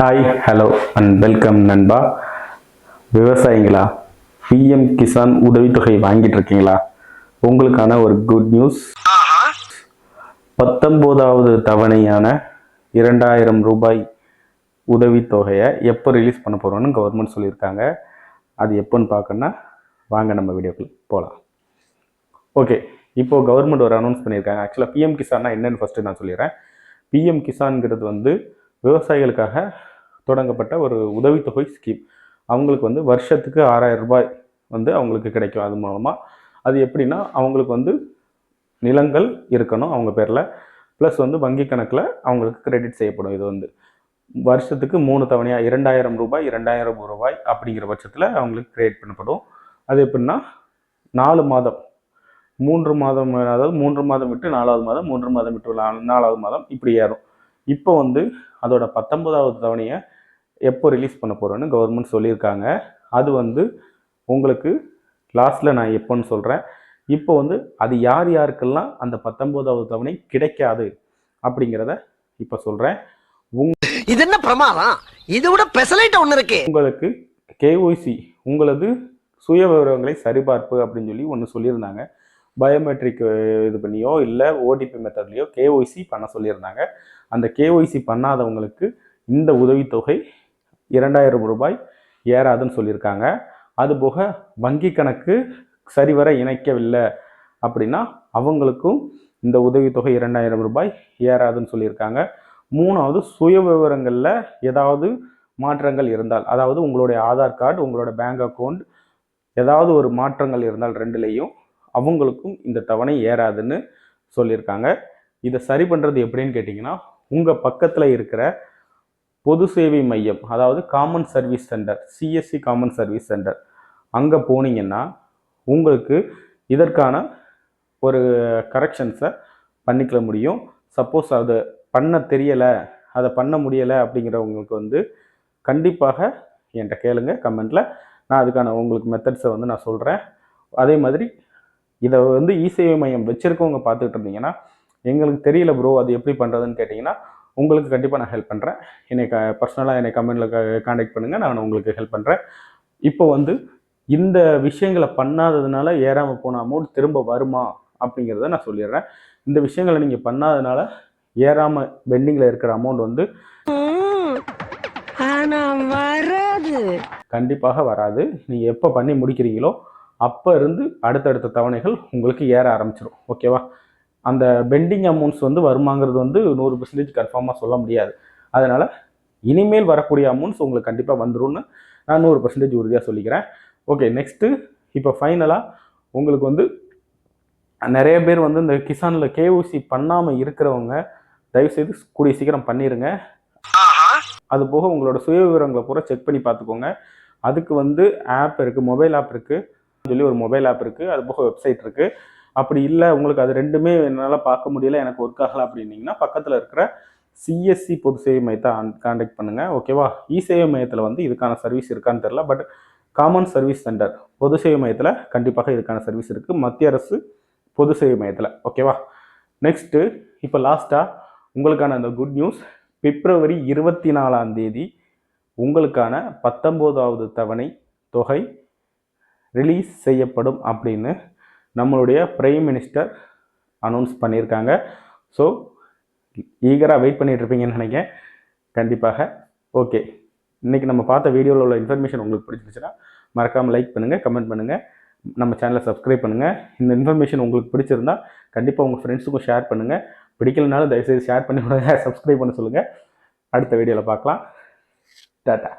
Hi hello and welcome நண்பா. விவசாயிங்களா? PM Kisan உதவித்தொகை வாங்கிட்டு இருக்கீங்களா உங்களுக்கான ஒரு குட் நியூஸ் பத்தொம்போதாவது தவணையான இரண்டாயிரம் ரூபாய் உதவித்தொகையை எப்போ ரிலீஸ் பண்ண போகிறோன்னு கவர்மெண்ட் சொல்லியிருக்காங்க. அது எப்போன்னு பார்க்கணுன்னா வாங்க நம்ம வீடியோக்குள்ள போகலாம் ஓகே இப்போ கவர்மெண்ட் ஒரு அனௌன்ஸ் பண்ணியிருக்காங்க. ஆக்சுவலாக பிஎம் கிசான்னா என்னென்னு ஃபஸ்ட்டு நான் சொல்லிடுறேன். பிஎம் கிசான்ங்கிறது வந்து விவசாயிகளுக்காக தொடங்கப்பட்ட ஒரு உதவித்தொகை ஸ்கீம் அவங்களுக்கு வந்து வருஷத்துக்கு ஆறாயிரம் ரூபாய் வந்து அவங்களுக்கு கிடைக்கும். அது மூலமாக அது எப்படின்னா அவங்களுக்கு வந்து நிலங்கள் இருக்கணும் அவங்க பேரில். ப்ளஸ் வந்து வங்கி கணக்கில் அவங்களுக்கு கிரெடிட் செய்யப்படும். இது வந்து வருஷத்துக்கு மூணு தவணையாக இரண்டாயிரம் ரூபாய் இரண்டாயிரம் ரூபாய் அப்படிங்கிற பட்சத்தில் அவங்களுக்கு கிரியேட் பண்ணப்படும். அது எப்படின்னா நாலு மாதம். மூன்று மாதம் அதாவது மூன்று மாதம் விட்டு நாலாவது மாதம் மூன்று மாதம் விட்டு நாலாவது மாதம் இப்படி ஏறும். இப்போ வந்து அதோட பத்தொன்பதாவது தவணையை எப்போ ரிலீஸ் பண்ண போகிறோன்னு கவர்மெண்ட் சொல்லியிருக்காங்க. அது வந்து உங்களுக்கு லாஸ்ட்டில் நான் எப்போன்னு சொல்கிறேன் இப்போ வந்து அது யார் யாருக்கெல்லாம் அந்த பத்தொன்பதாவது தவணை கிடைக்காது அப்படிங்கிறத இப்போ சொல்கிறேன் இது என்ன பிரமாதம்? இது விட பெசலைட் ஒண்ணு இருக்கு. உங்களுக்கு கேஒய்சி உங்களது சுய விவரங்களை சரிபார்ப்பு அப்படின்னு சொல்லி ஒன்று சொல்லியிருந்தாங்க. பயோமெட்ரிக் இது பண்ணியோ இல்லை ஓடிபி மெத்தட்லேயோ கேஒய்சி பண்ண சொல்லியிருந்தாங்க. அந்த கேஒய்சி பண்ணாதவங்களுக்கு இந்த உதவித்தொகை இரண்டாயிரம் ரூபாய் ஏறாதுன்னு சொல்லியிருக்காங்க. அதுபோக வங்கி கணக்கு சரிவர இணைக்கவில்லை அப்படின்னா அவங்களுக்கும் இந்த உதவித்தொகை இரண்டாயிரம் ரூபாய் ஏறாதுன்னு சொல்லியிருக்காங்க. மூணாவது சுய விவரங்களில் ஏதாவது மாற்றங்கள் இருந்தால் அதாவது உங்களுடைய ஆதார் கார்டு உங்களோட பேங்க் அக்கௌண்ட் ஏதாவது ஒரு மாற்றங்கள் இருந்தால் ரெண்டுலேயும் அவங்களுக்கும் இந்த தவணை ஏறாதுன்னு சொல்லியிருக்காங்க. இதை சரி பண்ணுறது எப்படின்னு கேட்டிங்கன்னா உங்கள் பக்கத்தில் இருக்கிற பொது சேவை மையம் அதாவது common service centre CSC common service centre அங்கே போனீங்கன்னா உங்களுக்கு இதற்கான ஒரு கரெக்ஷன்ஸை பண்ணிக்கல முடியும். சப்போஸ் அது பண்ண தெரியலை அதை பண்ண முடியலை அப்படிங்கிறவங்களுக்கு வந்து கண்டிப்பாக என்கிட்ட கேளுங்க கமெண்ட்டில் நான் அதுக்கான உங்களுக்கு மெத்தட்ஸை வந்து நான் சொல்கிறேன் அதே மாதிரி இதை வந்து இசேவை மையம் வச்சுருக்கவங்க பார்த்துக்கிட்டு இருந்தீங்கன்னா எங்களுக்கு தெரியல ப்ரோ அது எப்படி பண்ணுறதுன்னு கேட்டிங்கன்னா உங்களுக்கு கண்டிப்பாக நான் ஹெல்ப் பண்ணுறேன் என்னை க பர்சனலாக என்னை கமெண்ட்டில் காண்டாக்ட் பண்ணுங்கள் நான் உங்களுக்கு ஹெல்ப் பண்ணுறேன் இப்போ வந்து இந்த விஷயங்களை பண்ணாததுனால ஏறாமல் போன அமௌண்ட் திரும்ப வருமா அப்படிங்கிறத நான் சொல்லிடுறேன். இந்த விஷயங்களை நீங்கள் பண்ணாததுனால ஏறாமல் பெண்டிங்கில் இருக்கிற அமௌண்ட் வந்து வராது. கண்டிப்பாக வராது. நீங்கள் எப்போ பண்ணி முடிக்கிறீங்களோ அப்போ இருந்து அடுத்தடுத்த தவணைகள் உங்களுக்கு ஏற ஆரம்பிச்சிடும் ஓகேவா? அந்த பெண்டிங் அமௌண்ட்ஸ் வந்து வருமாங்கிறது வந்து நூறு பர்சன்டேஜ் கன்ஃபார்மாக சொல்ல முடியாது. அதனால் இனிமேல் வரக்கூடிய அமௌண்ட்ஸ் உங்களுக்கு கண்டிப்பாக வந்துரும்னு நான் நூறு பர்சன்டேஜ் உறுதியாக சொல்லிக்கிறேன். ஓகே நெக்ஸ்ட்டு இப்போ ஃபைனலாக உங்களுக்கு வந்து நிறைய பேர் வந்து இந்த கிசானில் கேஓசி பண்ணாமல் இருக்கிறவங்க தயவுசெய்து கூடிய சீக்கிரம் பண்ணிடுங்க அது போக உங்களோட சுய விவரங்களை பூரா செக் பண்ணி பார்த்துக்கோங்க. அதுக்கு வந்து ஆப் இருக்குது மொபைல் ஆப் இருக்குது சொல்லி ஒரு மொபைல் ஆப் இருக்குது அது போக வெப்சைட் இருக்குது அப்படி இல்லை உங்களுக்கு அது ரெண்டுமே என்னால் பார்க்க முடியல எனக்கு ஒர்க் ஆகலை அப்படின்னீங்கன்னா பக்கத்தில் இருக்கிற சிஎஸ்சி பொது சேவை மையத்தை கான்டாக்ட் பண்ணுங்கள் ஓகேவா இ சேவை மையத்தில் வந்து இதுக்கான சர்வீஸ் இருக்கான்னு தெரில பட் காமன் சர்வீஸ் சென்டர் பொது சேவை மையத்தில் கண்டிப்பாக இதுக்கான சர்வீஸ் இருக்குது மத்திய அரசு பொது சேவை மையத்தில். ஓகேவா நெக்ஸ்ட்டு இப்போ லாஸ்ட்டாக உங்களுக்கான அந்த குட் நியூஸ் பிப்ரவரி இருபத்தி நாலாம் தேதி உங்களுக்கான பத்தொம்போதாவது தவணை தொகை ரிலீஸ் செய்யப்படும் அப்படின்னு நம்மளுடைய பிரைம் மினிஸ்டர் அனௌன்ஸ் பண்ணியிருக்காங்க. ஸோ ஈகராக வெயிட் பண்ணிகிட்ருப்பீங்கன்னு நினைக்கிறேன். கண்டிப்பாக. ஓகே இன்றைக்கி நம்ம பார்த்த வீடியோவில் உள்ள இன்ஃபர்மேஷன் உங்களுக்கு பிடிச்சிருச்சுன்னா மறக்காமல் லைக் பண்ணுங்கள் கமெண்ட் பண்ணுங்கள் நம்ம சேனலை சப்ஸ்கிரைப் பண்ணுங்கள் இந்த இன்ஃபர்மேஷன் உங்களுக்கு பிடிச்சிருந்தா கண்டிப்பாக உங்கள் ஃப்ரெண்ட்ஸுக்கும் ஷேர் பண்ணுங்கள் பிடிக்கலனாலும் தயவுசெய்து ஷேர் பண்ணி விடுங்க சப்ஸ்கிரைப் பண்ண சொல்லுங்கள் அடுத்த வீடியோவில் பார்க்கலாம். டாட்டா